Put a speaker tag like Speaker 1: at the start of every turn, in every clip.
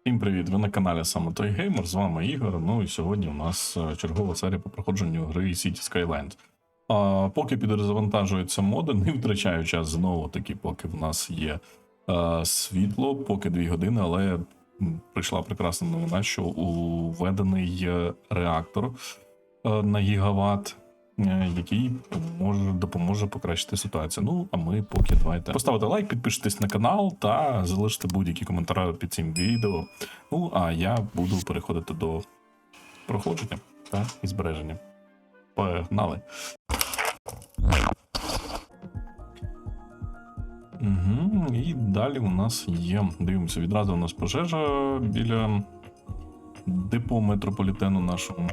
Speaker 1: Всім привіт! Ви на каналі саме той Геймер. З вами Ігор. Ну і сьогодні у нас е, чергова серія по проходженню гри City Skylines. А, поки підрозвантажуються моди, не втрачаю час знову таки, поки в нас є е, світло, поки 2 години, але прийшла прекрасна новина, що уведений е, реактор е, на гігаватт. Е, Який може допоможе покращити ситуацію. Ну а ми поки давайте поставити лайк, підпишитесь на канал та залиште будь-які коментарі під цим відео. Ну а я буду переходити до проходження та і збереження. Погнали. Угу, і далі у нас є. Дивимося, відразу у нас пожежа біля депо метрополітену нашого.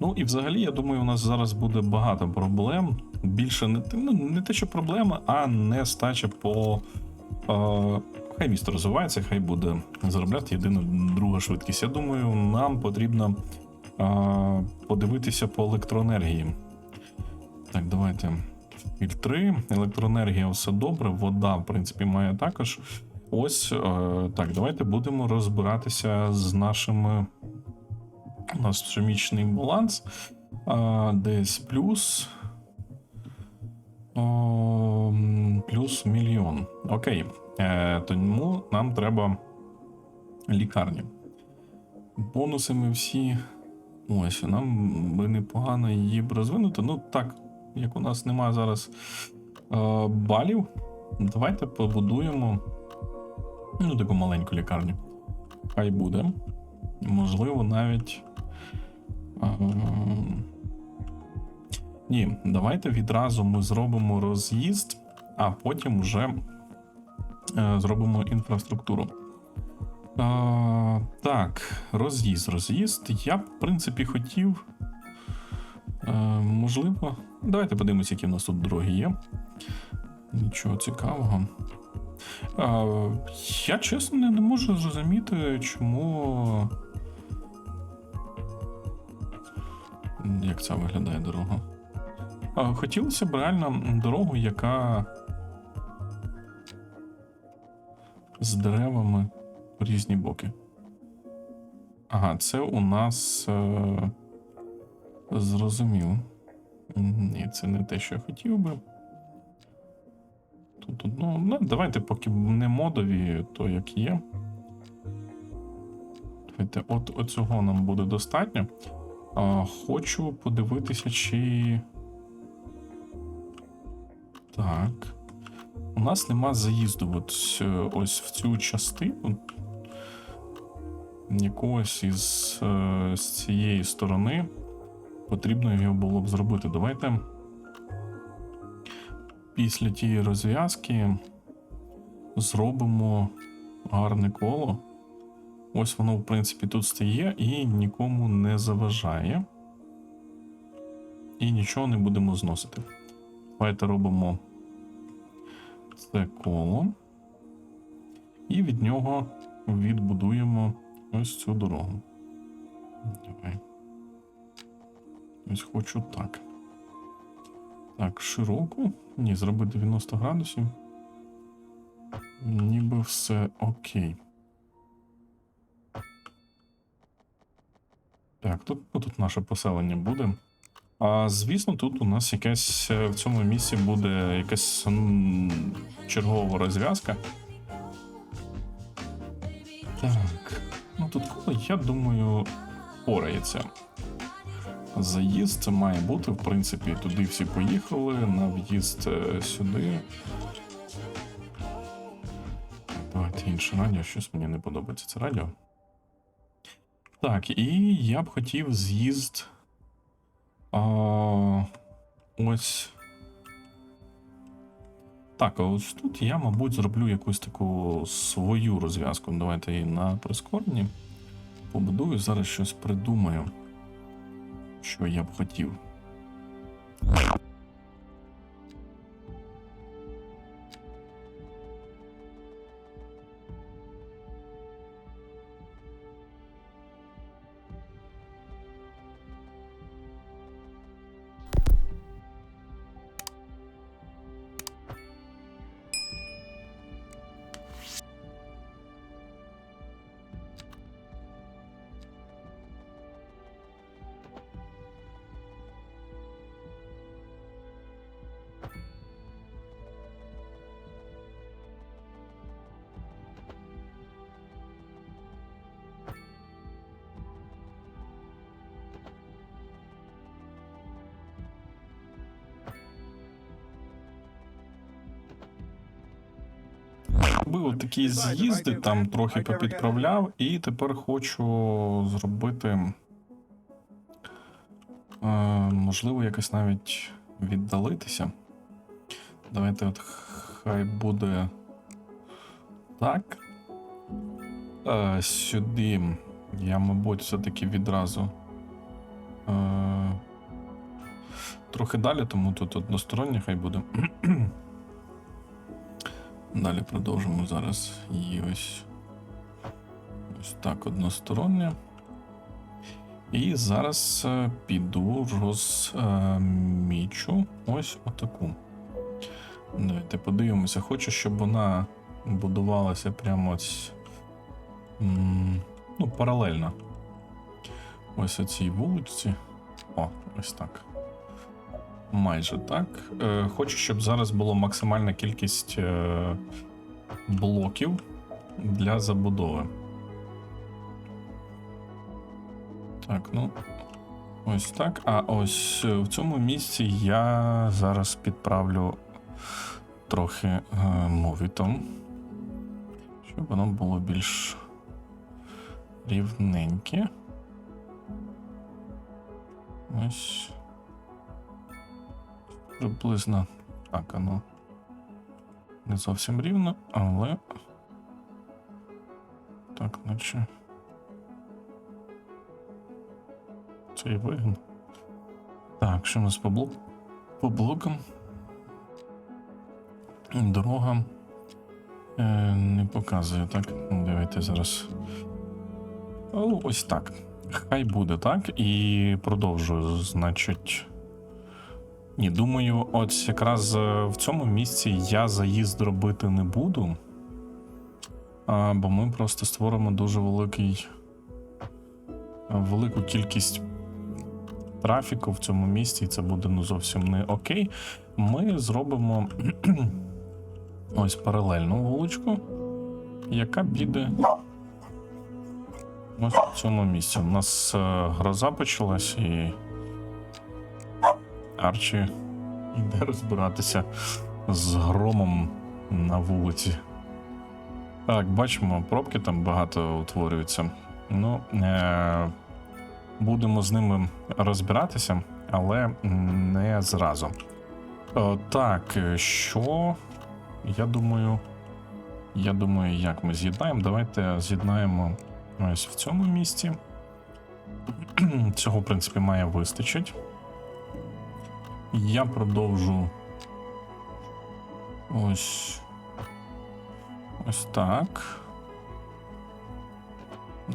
Speaker 1: Ну і взагалі, я думаю, у нас зараз буде багато проблем. Більше не, ну, не те, що проблеми, а нестача по. Е, хай місто розвивається, хай буде заробляти єдина друга швидкість. Я думаю, нам потрібно е, подивитися по електроенергії. Так, давайте. Фільтри, електроенергія все добре, вода, в принципі, має також. Ось е, так, давайте будемо розбиратися з нашими. У нас хімічний баланс. А, десь плюс. О, плюс мільйон. Окей. Е, тому нам треба лікарню. Бонуси ми всі. Ось, нам би непогано її б розвинути. Ну, так, як у нас немає зараз е, балів, давайте побудуємо ну, таку маленьку лікарню. Хай буде. Можливо, навіть. Ем, Ні, давайте відразу ми зробимо роз'їзд, а потім вже е, зробимо інфраструктуру. Е, так, роз'їзд, роз'їзд. Я в принципі, хотів. Е, можливо. Давайте подивимося, які в нас тут дороги є. Нічого цікавого. Я чесно не можу зрозуміти, чому. Як ця виглядає дорога? Хотілося б реально дорогу, яка з деревами в різні боки. Ага, це у нас е... зрозумів. Ні, це не те, що я хотів би. Тут одно. Ну, давайте, поки не модові, то як є. Давайте, от цього нам буде достатньо. А, хочу подивитися, чи. Так. У нас нема заїзду от, ось в цю частину. Якогось із е, з цієї сторони потрібно його було б зробити. Давайте. Після тієї розв'язки зробимо гарне коло. Ось воно, в принципі, тут стає і нікому не заважає. І нічого не будемо зносити. Давайте робимо це коло. І від нього відбудуємо ось цю дорогу. Давай. Ось хочу так. Так, широку. Ні, зроби 90 градусів. Ніби все окей. Тут, ну, тут наше поселення буде. А звісно, тут у нас якась е, в цьому місці буде якась м, чергова розв'язка. Так. Ну тут коло, я думаю, порається. Заїзд це має бути, в принципі, туди всі поїхали, на в'їзд е, сюди. Давайте інше радіо, щось мені не подобається це радіо. Так, і я б хотів з'їзд. Ось. Так, ось тут я, мабуть, зроблю якусь таку свою розв'язку. Давайте її на прискоренні. Побудую, зараз щось придумаю, що я б хотів. Зробив такі з'їзди, там трохи попідправляв, і тепер хочу зробити. Е, можливо, якось навіть віддалитися. Давайте от хай буде так. Е, сюди я, мабуть, все-таки відразу. Е, трохи далі, тому тут одностороннє хай буде. Далі продовжимо зараз її ось. Ось так, одностороння. І зараз е, піду розмічу ось отаку. Давайте подивимося. Хочу, щоб вона будувалася прямо ось. Ну, паралельно. Ось оцій вулиці. О, ось так. Майже так. Е, хочу, щоб зараз була максимальна кількість е, блоків для забудови. Так, ну. Ось так. А ось е, в цьому місці я зараз підправлю трохи е, мовітом, щоб воно було більш рівненьке. Ось. Приблизно так, воно не зовсім рівно, але. Так, наче. Цей вигін. Так, що у нас по, блок... по блокам? Дорога е, не показує, так? Давайте зараз. О, ось так. Хай буде так. І продовжую. Значить. Ні, думаю, от якраз е, в цьому місці я заїзд робити не буду. Бо ми просто створимо дуже великий. Велику кількість трафіку в цьому місці, і це буде ну зовсім не окей. Ми зробимо ось паралельну вуличку, яка піде ось в цьому місці. У нас е, гроза почалась і Арчі йде розбиратися з громом на вулиці. Так, бачимо, пробки там багато утворюються. Ну, е- будемо з ними розбиратися, але не зразу. Е, так, що? Я думаю. Я думаю, як ми з'єднаємо. Давайте з'єднаємо ось в цьому місці. Цього, в принципі, має вистачить. Я продовжу. Ось. Ось так.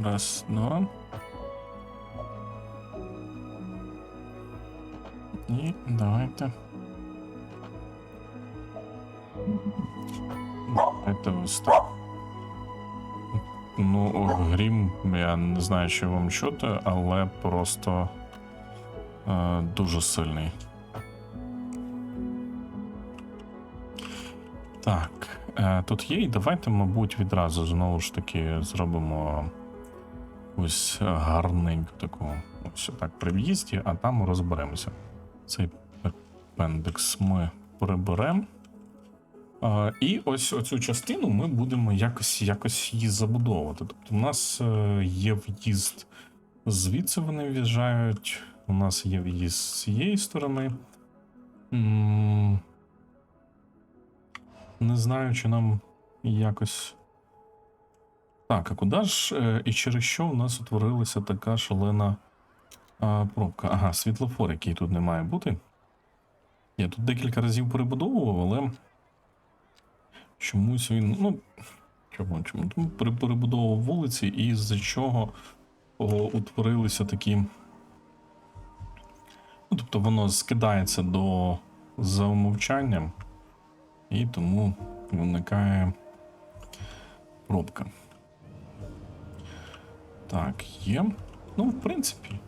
Speaker 1: Раз, два. І давайте. Давайте ось так. Ну, грім, я не знаю, чи вам чути, але просто е, дуже сильний. Так, е, тут є, і давайте, мабуть, відразу знову ж таки зробимо ось гарненьку таку ось так при в'їзді, а там розберемося. Цей апендекс ми приберемо. І ось оцю частину ми будемо якось якось її забудовувати. Тобто, у нас е, є в'їзд звідси вони в'їжджають, у нас є в'їзд з цієї сторони. Не знаю, чи нам якось. Так, а куди ж е, і через що у нас утворилася така шалена а, пробка? Ага, світлофор, який тут не має бути. Я тут декілька разів перебудовував, але чомусь він. Ну, чому? Чому? Тому перебудовував вулиці, і з-за чого о, утворилися такі. Ну, тобто воно скидається до за умовчанням, і тому виникає пробка. Так, є. Ну, в принципі,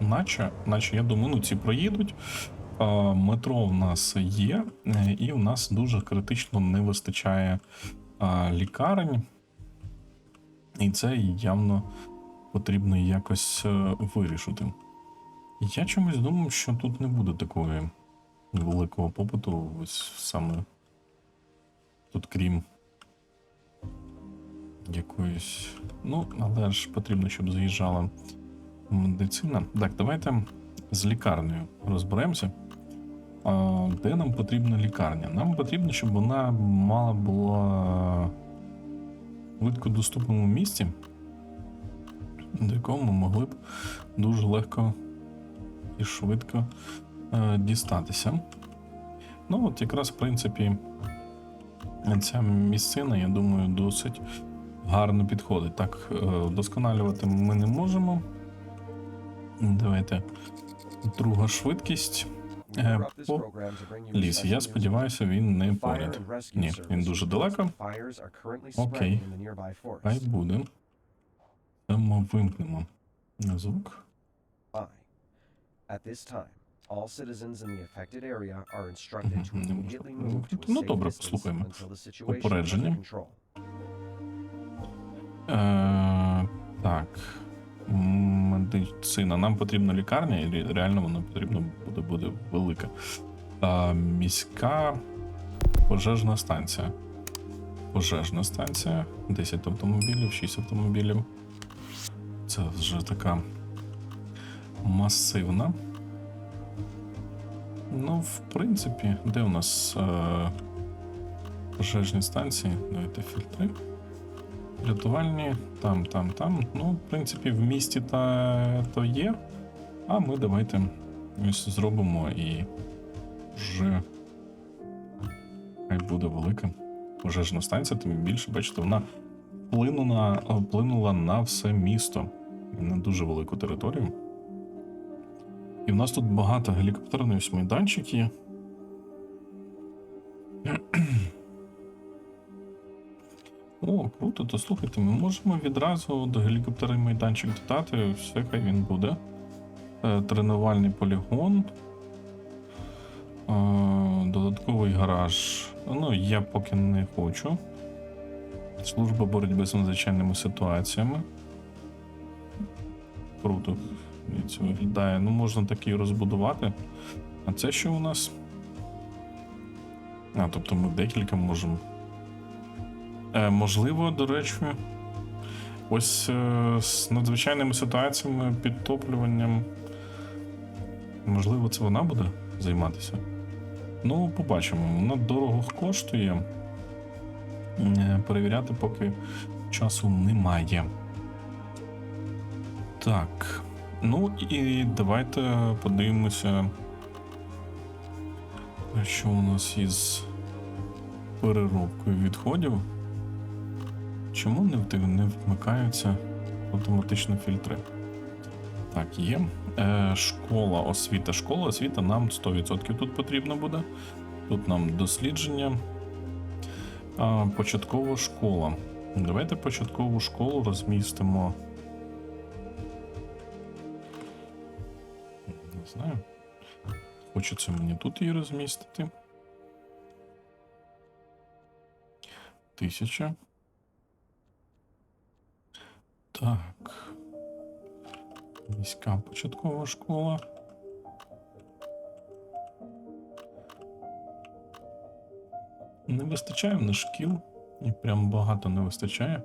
Speaker 1: наче, наче я думаю, ну ці проїдуть. Метро в нас є, і в нас дуже критично не вистачає лікарень. І це явно потрібно якось е, вирішити. Я чомусь думав, що тут не буде такої великого попиту, ось саме тут, крім якоюсь. Ну, але ж потрібно, щоб заїжджала медицина. Так, давайте з лікарнею розберемося. А, де нам потрібна лікарня? Нам потрібно, щоб вона мала була в доступному місці, до якого ми могли б дуже легко і швидко е, дістатися. Ну, от якраз, в принципі, ця місцина, я думаю, досить гарно підходить. Так, е, вдосконалювати ми не можемо. Давайте друга швидкість. Е, по лісі. Я сподіваюся, він не поряд. Ні, він дуже далеко. Окей. Хай буде. Ми вимкнемо звук.
Speaker 2: All citizens in the affected area are instructed to immediately move to a
Speaker 1: Ну,
Speaker 2: safe
Speaker 1: добре,
Speaker 2: distance
Speaker 1: послухаємо.
Speaker 2: until the situation is
Speaker 1: Попередження.
Speaker 2: under control.
Speaker 1: Е, так. Медицина. Нам потрібна лікарня, і ре- реально вона потрібна буде, буде велика. А, міська пожежна станція. Пожежна станція. 10 автомобілів, 6 автомобілів. Це вже така масивна. Ну, в принципі, де у нас е, пожежні станції? Давайте фільтри. Рятувальні, там, там, там. Ну, в принципі, в місті та то є. А ми давайте ось зробимо і вже хай буде велика пожежна станція, тим більше, бачите, вона вплинула, вплинула на все місто на дуже велику територію. І в нас тут багато гелікоптерних ось майданчик є. О, круто, то слухайте, ми можемо відразу до гелікоптерний майданчик додати, все хай він буде. Е, Тренувальний полігон. Е, Додатковий гараж. Ну, я поки не хочу. Служба боротьби з надзвичайними ситуаціями. Круто. І Це виглядає. Ну, можна такий розбудувати. А це що у нас? А, тобто ми декілька можемо. Е, можливо, до речі, ось е, з надзвичайними ситуаціями, підтоплюванням. Можливо, це вона буде займатися. Ну, побачимо. Вона дорого коштує. Е, Перевіряти поки часу немає. Так. Ну і давайте подивимося, що у нас із переробкою відходів. Чому не, вмикаються автоматично фільтри? Так, є. Е, школа, освіта. Школа, освіта нам 100% тут потрібно буде. Тут нам дослідження. Початкова школа. Давайте початкову школу розмістимо. Знаю. Хочеться мені тут її розмістити. Тисяча. Так. Міська початкова школа. Не вистачає в нас шкіл. І прям багато не вистачає.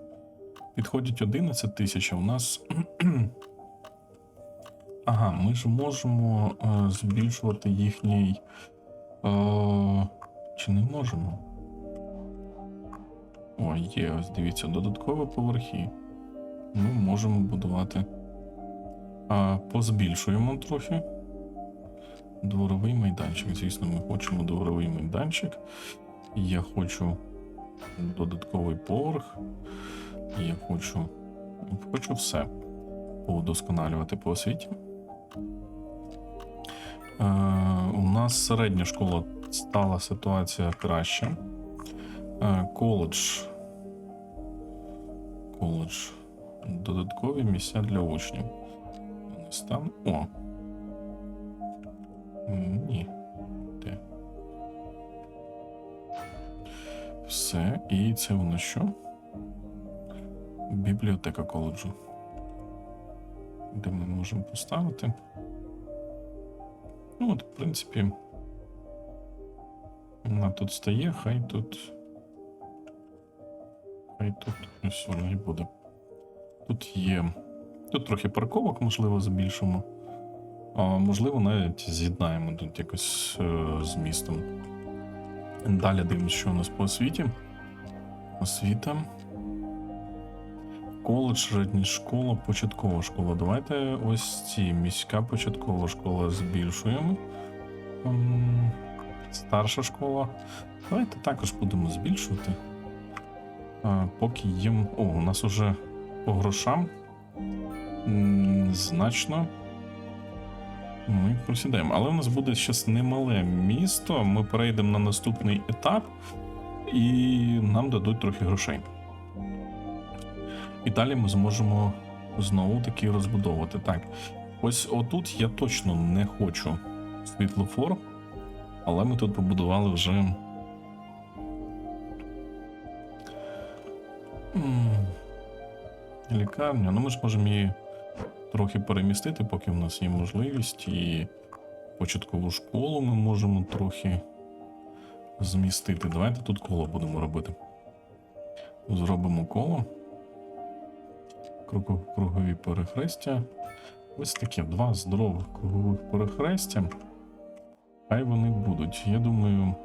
Speaker 1: Підходять 11 тисяч, а у нас. Ага, ми ж можемо е, збільшувати їхній. Е, чи не можемо? Ой, є, ось дивіться, додаткові поверхи. Ми можемо будувати. А, позбільшуємо трохи. Дворовий майданчик. Звісно, ми хочемо дворовий майданчик. Я хочу додатковий поверх. Я хочу. Хочу все удосконалювати по освіті. Е, у нас середня школа стала ситуація краща. Е, коледж. Коледж. Додаткові місця для учнів. У там. О. Ні. Де? Все. І це нас що? Бібліотека коледжу. Де ми можемо поставити? Ну, от, в принципі. Вона тут стає, хай тут. Хай тут ось воно і буде. Тут є. Тут трохи парковок, можливо, збільшимо. А можливо, навіть з'єднаємо тут якось е, з містом. Далі дивимося, що у нас по освіті. Освіта. Коледж, середня школа, початкова школа. Давайте ось ці міська початкова школа збільшуємо. Ем, Старша школа. Давайте також будемо збільшувати. Поки їм. О, у нас уже по грошам значно. Ми просідаємо. Але у нас буде щас немале місто. Ми перейдемо на наступний етап, і нам дадуть трохи грошей. І далі ми зможемо знову таки розбудовувати. Так, ось отут я точно не хочу світлофор, але ми тут побудували вже. м, Лікарню. Ну, ми ж можемо її трохи перемістити, поки в нас є можливість, і початкову школу ми можемо трохи змістити. Давайте тут коло будемо робити. Зробимо коло. Кругові перехрестя. Ось таке два здорових кругових перехрестя. Хай вони будуть. Я думаю,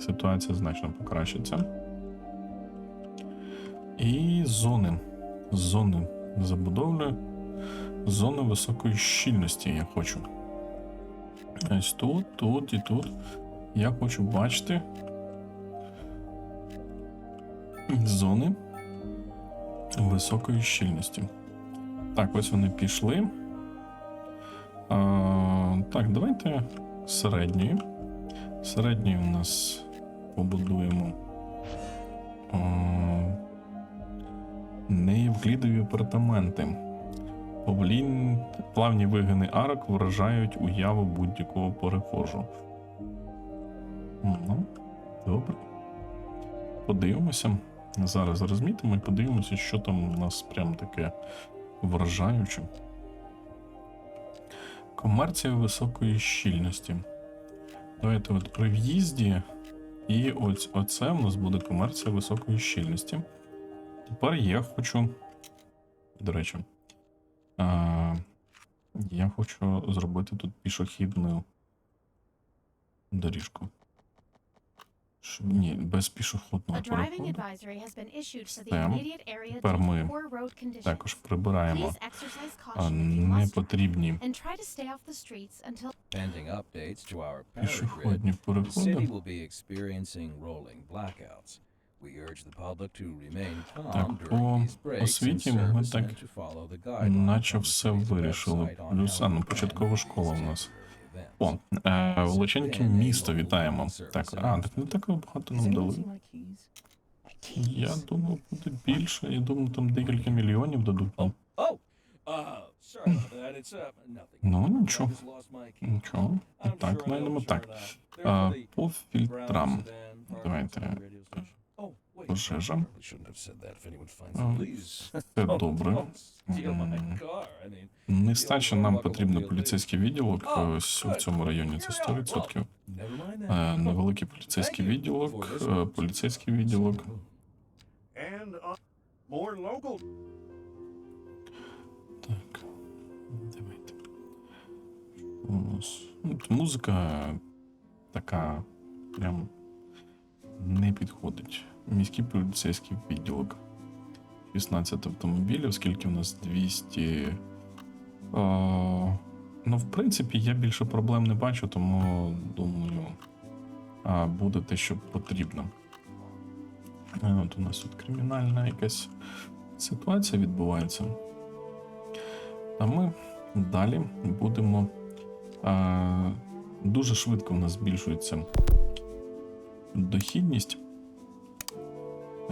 Speaker 1: ситуація значно покращиться. І зони. Зони забудови. Зони високої щільності я хочу. Ось тут, тут і тут. Я хочу бачити. Зони високої щільності. Так, ось вони пішли. А, так, давайте середньої. Середньої у нас побудуємо. А, неєвклідові апартаменти. Повлін... Плавні вигини арок вражають уяву будь-якого перехожу. Ну, добре. Подивимося. Зараз розмітимо і подивимося, що там у нас прям таке вражаюче. Комерція високої щільності. Давайте от при в'їзді. І ось оце у нас буде комерція високої щільності. Тепер я хочу. До речі, а, я хочу зробити тут пішохідну доріжку. Щоб, ні, без пішохідного переходу. Тепер ми. Також прибираємо непотрібні пішохідні переходи. Так, по освіті ми так Наче все вирішили. Плюс, а, ну, початкова школа у
Speaker 2: these
Speaker 1: нас. О, е, Величеньке місто, вітаємо. Так, а, так не так багато нам дали. Я думав, буде більше. Я думав, там декілька мільйонів дадуть нам. Ну, нічого. Нічого. Так, знайдемо так. по фільтрам. Давайте.
Speaker 3: Outside the radio station. Wait.
Speaker 1: Пожежа.
Speaker 3: Probably shouldn't have said that if anyone finds
Speaker 1: А,
Speaker 3: it. Please.
Speaker 1: Все
Speaker 3: Don't-
Speaker 1: добре. Нестача нам потрібно поліцейський відділок е, ось в цьому районі. Це 100%.
Speaker 3: never mind
Speaker 1: Е. Невеликий поліцейський відділок, е, поліцейський відділок.
Speaker 4: uh,
Speaker 1: Так. Давайте. У нас. ну, от Музика така прям не підходить. Міський поліцейський відділок. 16 автомобілів, скільки в нас 200. А, ну, в принципі, я більше проблем не бачу, тому думаю, а, буде те, що потрібно. А, От у нас тут кримінальна якась ситуація відбувається. А ми далі будемо. А, дуже швидко в нас збільшується дохідність.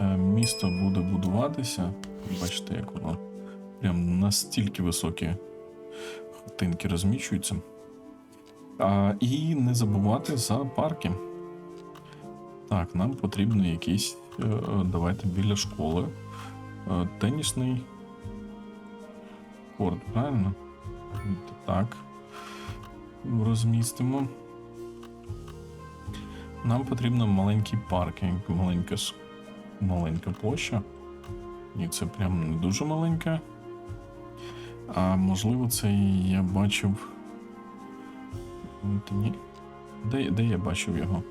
Speaker 1: Е, Місто буде будуватися. Бачите, як воно прям настільки високі хатинки розміщуються. А, і не забувати за парки. Так, нам потрібно якийсь. е, Давайте біля школи. е, Тенісний корт, правильно? Так. Розмістимо. Нам потрібно маленький паркінг, маленька, маленька площа. Ні, це прям не дуже маленьке. А можливо, це і я бачив. Ні. Де, де я бачив його?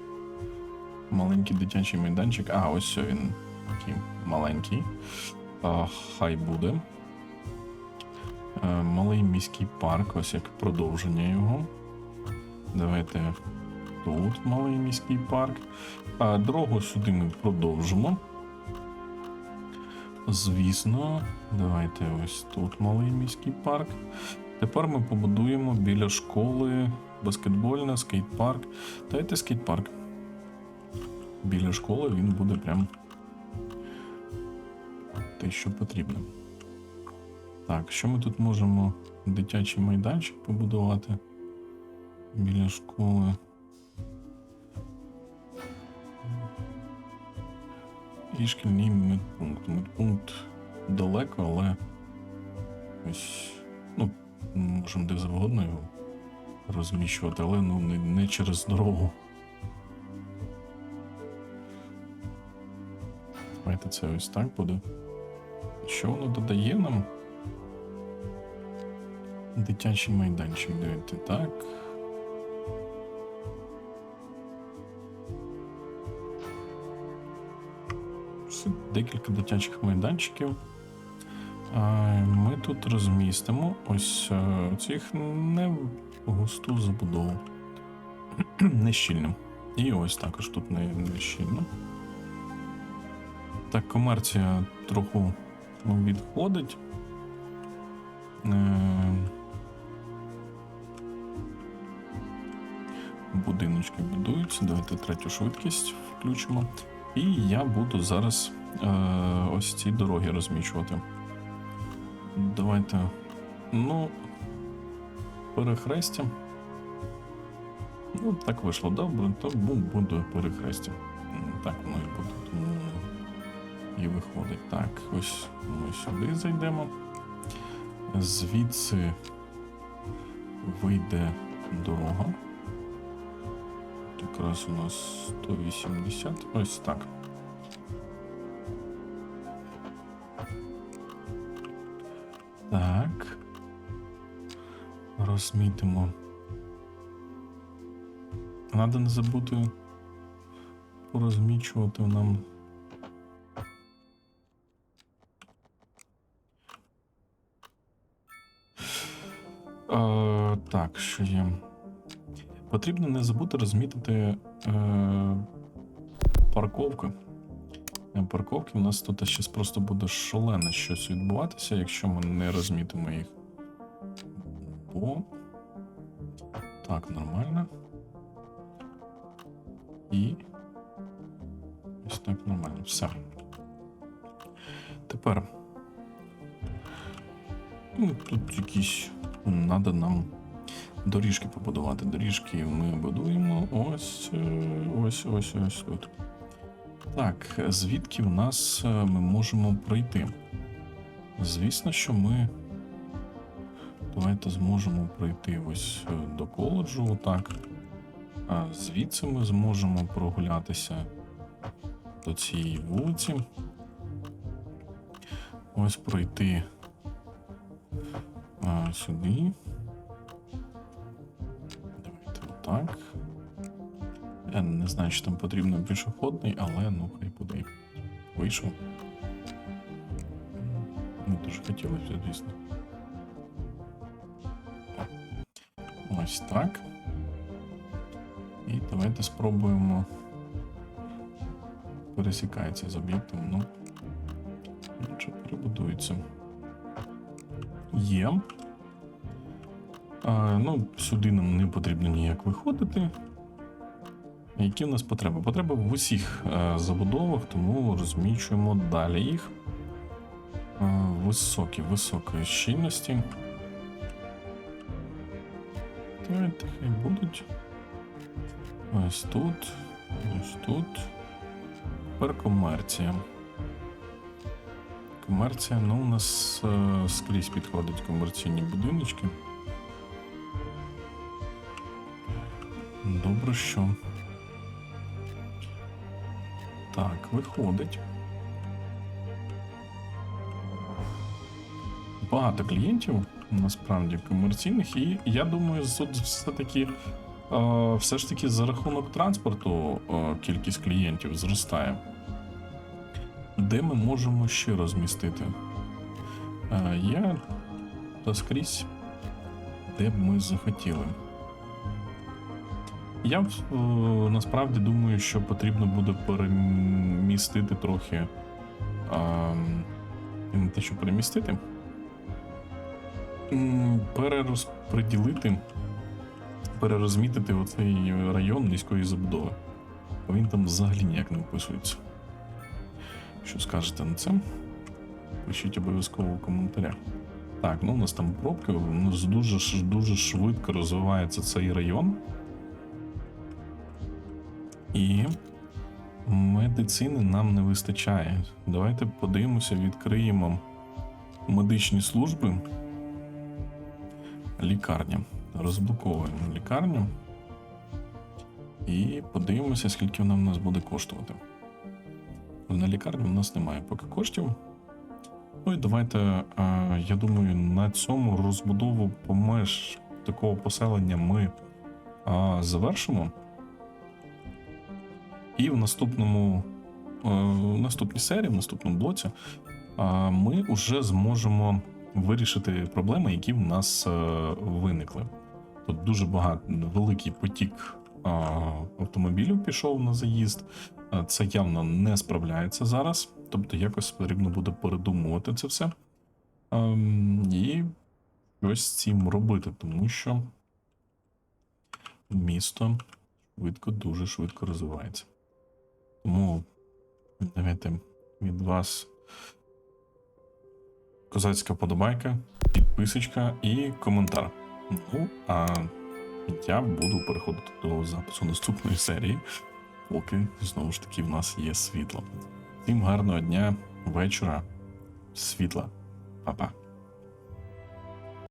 Speaker 1: Маленький дитячий майданчик. А, ось він такий маленький. А, хай буде. Е, Малий міський парк, ось як продовження його. Давайте тут малий міський парк. А дорогу сюди ми продовжимо. Звісно, давайте ось тут малий міський парк. Тепер ми побудуємо біля школи баскетбольний скейт-парк. Дайте скейт-парк. Біля школи він буде прям те, що потрібно. Так, що ми тут можемо? Дитячий майданчик побудувати біля школи. І шкільний медпункт. Медпункт далеко, але ось, ну, можемо де завгодно його розміщувати, але ну, не, не через дорогу. Давайте це ось так буде. Що воно додає нам? Дитячий майданчик, давайте так. Декілька дитячих майданчиків. Ми тут розмістимо ось е, цих не густу забудову. не щільно. І ось також тут не, не щільно. Так, комерція трохи відходить. Е, Будиночки будуються. Давайте третю швидкість включимо. І я буду зараз е, ось ці дороги розміщувати. Давайте. Ну, перехрестя. Ну, так вийшло добре, то бу- буде перехрестя. Так воно і буде. І виходить. Так, ось ми сюди зайдемо. Звідси вийде дорога. Якраз у нас 180. Ось так. Так. Розмітимо. Надо не забути порозмічувати нам. Е, так, що є. Потрібно не забути розмітити е, парковки. Парковки у нас тут щось просто буде шалене щось відбуватися, якщо ми не розмітимо їх. Бо. Так, нормально. І. Ось так нормально. Все. Тепер. Ну, тут якісь. Надо нам доріжки побудувати. Доріжки ми будуємо ось е, ось ось ось тут. Так, звідки в нас е, ми можемо пройти? Звісно, що ми. Давайте зможемо пройти ось е, до коледжу, так. А звідси ми зможемо прогулятися до цієї вулиці. Ось пройти а, сюди. Давайте отак. Не знаю, чи там потрібно пішохідний, але ну хай буде. Вийшов. Не дуже хотілося, звісно. Ось так. І давайте спробуємо. Пересікається з об'єктом, ну. Нічого перебудується. Є. А, ну, сюди нам не потрібно ніяк виходити. Які в нас потреби? Потреби в усіх е, забудовах, тому розмічуємо далі їх. Е, високі, високої щільності. Давайте хай будуть. Ось тут. Ось тут. Тепер комерція. Комерція, ну, у нас е, скрізь підходять комерційні будиночки. Добре, що. Так, виходить. багато клієнтів, насправді комерційних, і я думаю, тут все-таки е, все ж таки за рахунок транспорту е, кількість клієнтів зростає. Де ми можемо ще розмістити? Е, Є та скрізь, де б ми захотіли. Я е, насправді думаю, що потрібно буде перемістити трохи. І не те, що перемістити. Перерозподілити, перерозмітити оцей район низької забудови. Він там взагалі ніяк не вписується. Що скажете на це? Пишіть обов'язково в коментарях. Так, ну у нас там пробки, у нас дуже, дуже швидко розвивається цей район. І медицини нам не вистачає. Давайте подивимося, відкриємо медичні служби. Лікарня. Розблоковуємо лікарню. І подивимося, скільки вона в нас буде коштувати. На лікарню в нас немає поки коштів. Ну і давайте, я думаю, на цьому розбудову помеж такого поселення ми завершимо. І в наступному е, в наступній серії, в наступному блоці, е, ми вже зможемо вирішити проблеми, які в нас е, виникли. Тут дуже багато великий потік автомобілів пішов на заїзд. Це явно не справляється зараз. Тобто якось потрібно буде передумувати це все. Ем, і щось з цим робити, тому що місто швидко, дуже швидко розвивається. Тому давайте від вас козацька подобайка, підписочка і коментар. Ну, а я буду переходити до запису наступної серії, поки знову ж таки в нас є світло. Всім гарного дня, вечора, світла. Па-па.